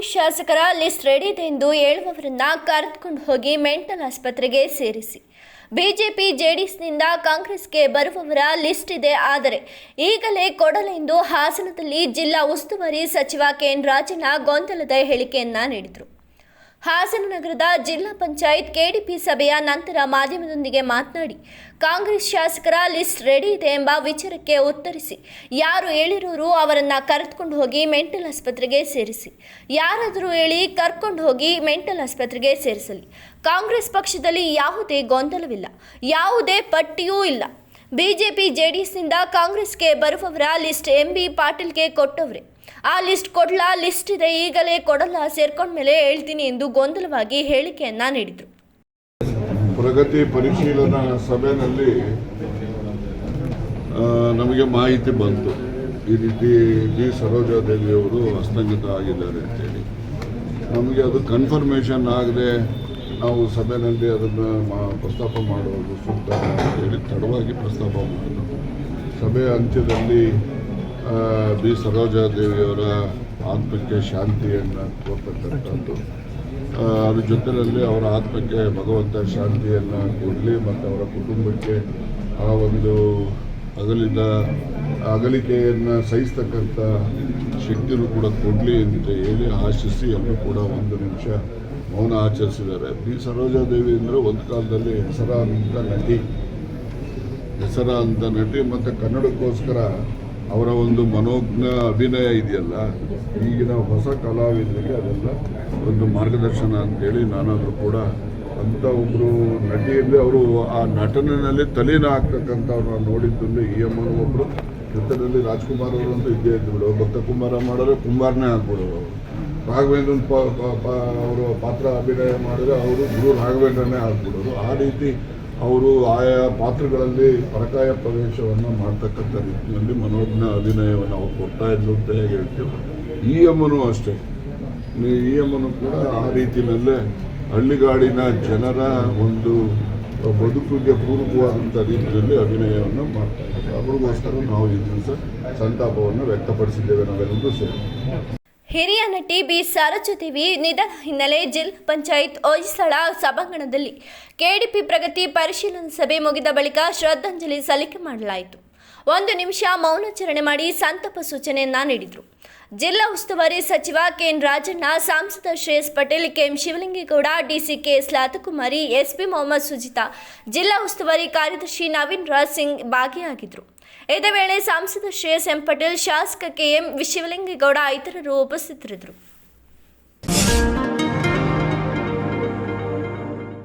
ಶಾಸಕರ list ready ಇದೆ ಎಂದು ಹೇಳುವವರನ್ನ ಕರೆದುಕೊಂಡು ಹೋಗಿ ಮೆಂಟಲ್ ಆಸ್ಪತ್ರೆಗೆ ಸೇರಿಸಿ. ಬಿಜೆಪಿ, ಜೆಡಿಎಸ್ನಿಂದ ಕಾಂಗ್ರೆಸ್ಗೆ ಬರುವವರ ಲಿಸ್ಟ್ ಇದೆ ಆದರೆ ಈಗಲೇ ಕೊಡಲೆಂದು ಹಾಸನದಲ್ಲಿ ಜಿಲ್ಲಾ ಉಸ್ತುವಾರಿ ಸಚಿವ ಕೆಎನ್ ರಾಜಣ್ಣ ಗೊಂದಲದ ಹೇಳಿಕೆಯನ್ನ ನೀಡಿದರು. ಹಾಸನ ನಗರದ ಜಿಲ್ಲಾ ಪಂಚಾಯತ್ ಕೆಡಿಪಿ ಸಭೆಯ ನಂತರ ಮಾಧ್ಯಮದೊಂದಿಗೆ ಮಾತನಾಡಿ, ಕಾಂಗ್ರೆಸ್ ಶಾಸಕರ ಲಿಸ್ಟ್ ರೆಡಿ ಇದೆ ಎಂಬ ವಿಚಾರಕ್ಕೆ ಉತ್ತರಿಸಿ, ಯಾರು ಹೇಳಿರೋರು ಅವರನ್ನ ಕರೆದುಕೊಂಡು ಹೋಗಿ ಮೆಂಟಲ್ ಆಸ್ಪತ್ರೆಗೆ ಸೇರಿಸಿ, ಯಾರಾದರೂ ಹೇಳಿ ಕರ್ಕೊಂಡು ಹೋಗಿ ಮೆಂಟಲ್ ಆಸ್ಪತ್ರೆಗೆ ಸೇರಿಸಲಿ. ಕಾಂಗ್ರೆಸ್ ಪಕ್ಷದಲ್ಲಿ ಯಾವುದೇ ಗೊಂದಲವಿಲ್ಲ, ಯಾವುದೇ ಪಟ್ಟಿಯೂ ಇಲ್ಲ. ಬಿಜೆಪಿ, ಜೆಡಿಎಸ್ನಿಂದ ಕಾಂಗ್ರೆಸ್ಗೆ ಬರುವವರ ಲಿಸ್ಟ್ ಎಂ ಬಿ ಪಾಟೀಲ್ಗೆ ಕೊಟ್ಟವ್ರೆ. ಆ ಲಿಸ್ಟ್ ಕೊಡಲ ಲಿಸ್ಟ್ ಇದೆ, ಈಗಲೇ ಕೊಡಲ್ಲ, ಸೇರ್ಕೊಂಡ್ಮೇಲೆ ಹೇಳ್ತೀನಿ ಎಂದು ಗೊಂದಲವಾಗಿ ಹೇಳಿಕೆಯನ್ನ ನೀಡಿದರು. ಪ್ರಗತಿ ಪರಿಶೀಲನಾ ಸಭೆಯಲ್ಲಿ ನಮಗೆ ಮಾಹಿತಿ ಬಂತು. ಈ ರೀತಿ ಬಿ. ಸರೋಜಾದೇವಿಯವರು ಹಸ್ತಂಗತ ಆಗಿದ್ದಾರೆ ಅಂತೇಳಿ. ನಮಗೆ ಅದು ಕನ್ಫರ್ಮೇಷನ್ ಆಗದೆ ನಾವು ಸಭೆಯಲ್ಲಿ ಅದನ್ನು ಮಾ- ಪ್ರಸ್ತಾಪ ಮಾಡುವುದು ಸೂಕ್ತ ಅಂತೇಳಿ ತಡವಾಗಿ ಪ್ರಸ್ತಾಪ ಮಾಡಿದ್ರು. ಸಭೆಯ ಅಂತ್ಯದಲ್ಲಿ ಬಿ. ಸರೋಜಾದೇವಿಯವರ ಆತ್ಮಕ್ಕೆ ಶಾಂತಿಯನ್ನು ಕೋರ್ತಕ್ಕಂಥದ್ದು ಆ, ಅದ್ರ ಜೊತೆಯಲ್ಲಿ ಅವರ ಆತ್ಮಕ್ಕೆ ಭಗವಂತ ಶಾಂತಿಯನ್ನು ಕೊಡಲಿ ಮತ್ತು ಅವರ ಕುಟುಂಬಕ್ಕೆ ಆ ಒಂದು ಅಗಲಿದ ಅಗಲಿಕೆಯನ್ನು ಸಹಿಸ್ತಕ್ಕಂಥ ಶಕ್ತಿಯೂ ಕೂಡ ಕೊಡಲಿ ಅಂತ ಹೇಳಿ ಆಶಿಸಿ ಎಲ್ಲರೂ ಕೂಡ ಒಂದು ನಿಮಿಷ ಮೌನ ಆಚರಿಸಿದ್ದಾರೆ. ಬಿ. ಸರೋಜಾದೇವಿ ಅಂದರೆ ಒಂದು ಕಾಲದಲ್ಲಿ ಹೆಸರಾದಂಥ ನಟಿ. ಹೆಸರಾದಂಥ ನಟಿ ಮತ್ತು ಕನ್ನಡಕ್ಕೋಸ್ಕರ ಅವರ ಒಂದು ಮನೋಜ್ಞ ಅಭಿನಯ ಇದೆಯಲ್ಲ, ಈಗಿನ ಹೊಸ ಕಲಾವಿದರಿಗೆ ಅದೆಲ್ಲ ಒಂದು ಮಾರ್ಗದರ್ಶನ ಅಂತೇಳಿ ನಾನಾದರೂ ಕೂಡ ಅಂಥ ಒಬ್ಬರು ನಟಿಯಲ್ಲಿ ಅವರು ಆ ನಟನೆಯಲ್ಲಿ ತಲೆನ ಹಾಕ್ತಕ್ಕಂಥವ್ರನ್ನ ನೋಡಿದ್ದನ್ನು ಇ ಎಂ ಒಬ್ಬರು ಜೊತೆಯಲ್ಲಿ ರಾಜ್ಕುಮಾರ್ ಅವರಂತೂ ಇದ್ದೇ ಇದ್ದುಬಿಡು ಭಕ್ತ ಕುಮಾರ ಮಾಡಿದ್ರೆ ಕುಂಬಾರನೇ ಆಗ್ಬಿಡೋರು ರಾಘವೇಂದ್ರನ್ ಅವರು ಪಾತ್ರ ಅಭಿನಯ ಮಾಡಿದ್ರೆ ಅವರು ಗುರು ರಾಘವೇಂದ್ರನೇ ಆಗ್ಬಿಡೋರು ಆ ರೀತಿ ಅವರು ಆಯಾ ಪಾತ್ರಗಳಲ್ಲಿ ಪರಕಾಯ ಪ್ರವೇಶವನ್ನು ಮಾಡ್ತಕ್ಕಂಥ ರೀತಿಯಲ್ಲಿ ಮನೋಜ್ಞ ಅಭಿನಯವನ್ನು ಅವ್ರು ಕೊಡ್ತಾ ಇದ್ರು ಅಂತ ಹೇಗೆ ಹೇಳ್ತೀವಿ. ಈ ಅಷ್ಟೇ. ಈ ಅಮ್ಮನೂ ಕೂಡ ಆ ರೀತಿಯಲ್ಲೇ ಹಳ್ಳಿಗಾಡಿನ ಜನರ ಒಂದು ಬದುಕಿಗೆ ಪೂರಕವಾದಂಥ ರೀತಿಯಲ್ಲಿ ಅಭಿನಯವನ್ನು ಮಾಡ್ತಾ ಇದ್ದಾರೆ. ಅವ್ರಿಗೋಸ್ಕರ ನಾವು ಈ ದಿವಸ ಸಂತಾಪವನ್ನು ವ್ಯಕ್ತಪಡಿಸಿದ್ದೇವೆ ನಾವೆಲ್ಲರೂ ಸೇರಿ. ಹಿರಿಯ ನಟಿ ಬಿ ಸರಸ್ವತಿವಿ ನಿಧನ ಹಿನ್ನೆಲೆ ಜಿಲ್ಲಾ ಪಂಚಾಯತ್ ಓಜಿಸಳ ಸಭಾಂಗಣದಲ್ಲಿ ಕೆಡಿಪಿ ಪ್ರಗತಿ ಪರಿಶೀಲನಾ ಸಭೆ ಮುಗಿದ ಬಳಿಕ ಶ್ರದ್ಧಾಂಜಲಿ ಸಲ್ಲಿಕೆ ಮಾಡಲಾಯಿತು. ಒಂದು ನಿಮಿಷ ಮೌನಾಚರಣೆ ಮಾಡಿ ಸಂತಾಪ ಸೂಚನೆಯನ್ನ ನೀಡಿದರು. ಜಿಲ್ಲಾ ಉಸ್ತುವಾರಿ ಸಚಿವ ಕೆಎನ್ ರಾಜಣ್ಣ, ಸಂಸದ Shreyas Patel, KM Shivalingegowda DC KS ಸ್ಲಾತಕುಮಾರಿ SP Mohammed Sujitha, ಜಿಲ್ಲಾ ಉಸ್ತುವಾರಿ ಕಾರ್ಯದರ್ಶಿ ನವೀನ್ ರಾಜ್ ಸಿಂಗ್ ಭಾಗಿಯಾಗಿದ್ದರು. ಇದೇ ವೇಳೆ ಸಂಸದ ಶ್ರೇಯಸ್ ಎಂ ಪಟೇಲ್, ಶಾಸಕ ಕೆಎಂ ಶಿವಲಿಂಗೇಗೌಡ ಇತರರು ಉಪಸ್ಥಿತರಿದ್ದರು.